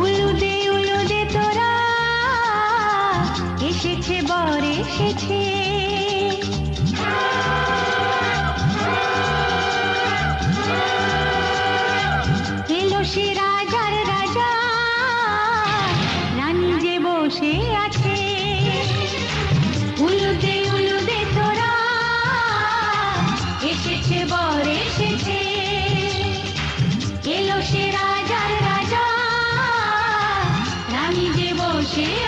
উলুদে উলুদে তোরা এসেছে বর এসেছে। এলো সেরা Cheers!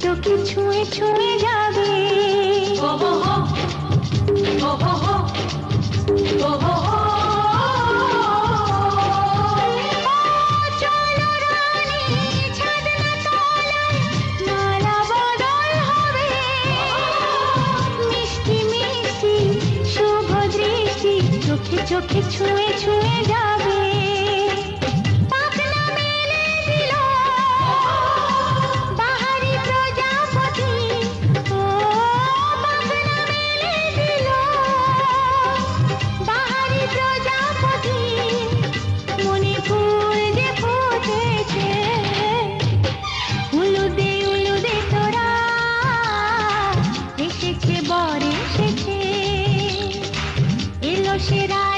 কি ছুঁয়ে ছুঁয়ে যাবে। চোখে ছুঁয়ে ছুঁয়ে যা মানুষেরা